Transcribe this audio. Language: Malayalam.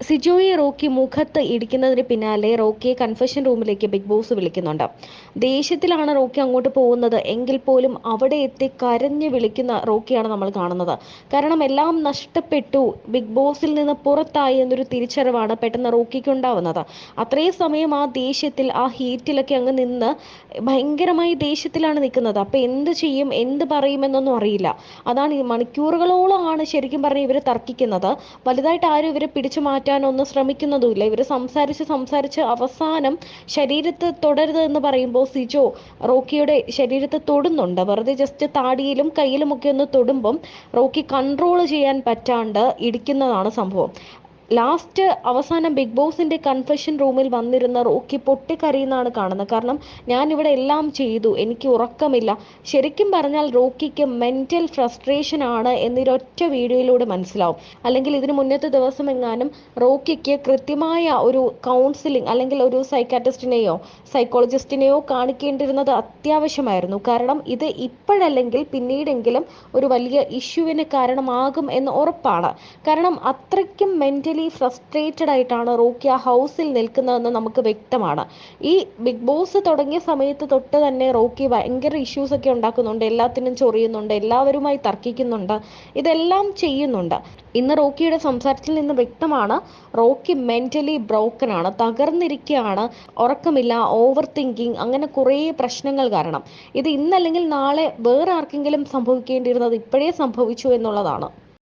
സിജോയെ റോക്കി മുഖത്ത് ഇടിക്കുന്നതിന് പിന്നാലെ റോക്കിയെ കൺഫെഷൻ റൂമിലേക്ക് ബിഗ് ബോസ് വിളിക്കുന്നുണ്ട്. ദേഷ്യത്തിലാണ് റോക്കി അങ്ങോട്ട് പോകുന്നത്. എങ്കിൽ പോലും അവിടെ എത്തി കരഞ്ഞ് വിളിക്കുന്ന റോക്കിയാണ് നമ്മൾ കാണുന്നത്. കാരണം എല്ലാം നഷ്ടപ്പെട്ടു. ബിഗ് ബോസിൽ നിന്ന് പുറത്തായി എന്നൊരു തിരിച്ചറിവാണ് പെട്ടെന്ന് റോക്കിക്ക് ഉണ്ടാവുന്നത്. അത്രയും സമയം ആ ദേഷ്യത്തിൽ ആ ഹീറ്റിലൊക്കെ അങ്ങ് നിന്ന് ഭയങ്കരമായി ദേഷ്യത്തിലാണ് നിൽക്കുന്നത്. അപ്പൊ എന്ത് ചെയ്യും? എന്ത് പറയുമെന്നൊന്നും അറിയില്ല. അതാണ് ഈ മണിക്കൂറുകളോളമാണ് ശരിക്കും പറഞ്ഞ് ഇവർ തർക്കിക്കുന്നത്. വലുതായിട്ട് ആരും ഇവരെ പിടിച്ചു മാറ്റാനൊന്നും ശ്രമിക്കുന്നതുമില്ല. ഇവർ സംസാരിച്ച് സംസാരിച്ച് അവസാനം ശരീരത്ത് തൊടരുത് എന്ന് പറയുമ്പോൾ സിജോ റോക്കിയുടെ ശരീരത്ത് തൊടുന്നുണ്ട്. വെറുതെ ജസ്റ്റ് താടിയിലും കയ്യിലും ഒക്കെ ഒന്ന് തൊടുമ്പം റോക്കി കൺട്രോൾ ചെയ്യാൻ പറ്റാണ്ട് ഇടിക്കുന്നതാണ് സംഭവം. ലാസ്റ്റ് അവസാനം ബിഗ് ബോസിന്റെ കൺഫെഷൻ റൂമിൽ വന്നിരുന്ന റോക്കി പൊട്ടിക്കരയുന്നതാണ് കാണുന്നത്. കാരണം ഞാൻ ഇവിടെ എല്ലാം ചെയ്തു. എനിക്ക് ഉറക്കമില്ല. ശരിക്കും പറഞ്ഞാൽ റോക്കിക്ക് മെന്റൽ ഫ്രസ്ട്രേഷൻ ആണ് എന്നൊരൊറ്റ വീഡിയോയിലൂടെ മനസ്സിലാവും. അല്ലെങ്കിൽ ഇതിന് മുന്നത്തെ ദിവസം എങ്ങാനും റോക്കിക്ക് കൃത്യമായ ഒരു കൗൺസിലിംഗ് അല്ലെങ്കിൽ ഒരു സൈക്കാട്രിസ്റ്റിനെയോ സൈക്കോളജിസ്റ്റിനെയോ കാണിക്കേണ്ടിരുന്നത് അത്യാവശ്യമായിരുന്നു. കാരണം ഇത് ഇപ്പോഴല്ലെങ്കിൽ പിന്നീടെങ്കിലും ഒരു വലിയ ഇഷ്യൂവിന് കാരണമാകും എന്ന് ഉറപ്പാണ്. കാരണം അത്രയ്ക്കും മെന്റലി ഫ്രസ്ട്രേറ്റഡ് ആയിട്ടാണ് റോക്കി ആ ഹൗസിൽ നിൽക്കുന്നതെന്ന് നമുക്ക് വ്യക്തമാണ്. ഈ ബിഗ് ബോസ് തുടങ്ങിയ സമയത്ത് തൊട്ട് തന്നെ റോക്കി ഭയങ്കര ഇഷ്യൂസ് ഒക്കെ ഉണ്ടാക്കുന്നുണ്ട്. എല്ലാത്തിനും ചൊറിയുന്നുണ്ട്. എല്ലാവരുമായി തർക്കിക്കുന്നുണ്ട്. ഇതെല്ലാം ചെയ്യുന്നുണ്ട്. ഇന്ന് റോക്കിയുടെ സംസാരത്തിൽ നിന്ന് വ്യക്തമാണ് റോക്കി മെന്റലി ബ്രോക്കൺ ആണ്. തകർന്നിരിക്കുകയാണ്. ഉറക്കമില്ല ഓവർ തിങ്കിങ് അങ്ങനെ കുറേ പ്രശ്നങ്ങൾ കാരണം. ഇത് ഇന്നല്ലെങ്കിൽ നാളെ വേറെ ആർക്കെങ്കിലും സംഭവിക്കേണ്ടിയിരുന്നത് ഇപ്പോഴേ സംഭവിച്ചു എന്നുള്ളതാണ്.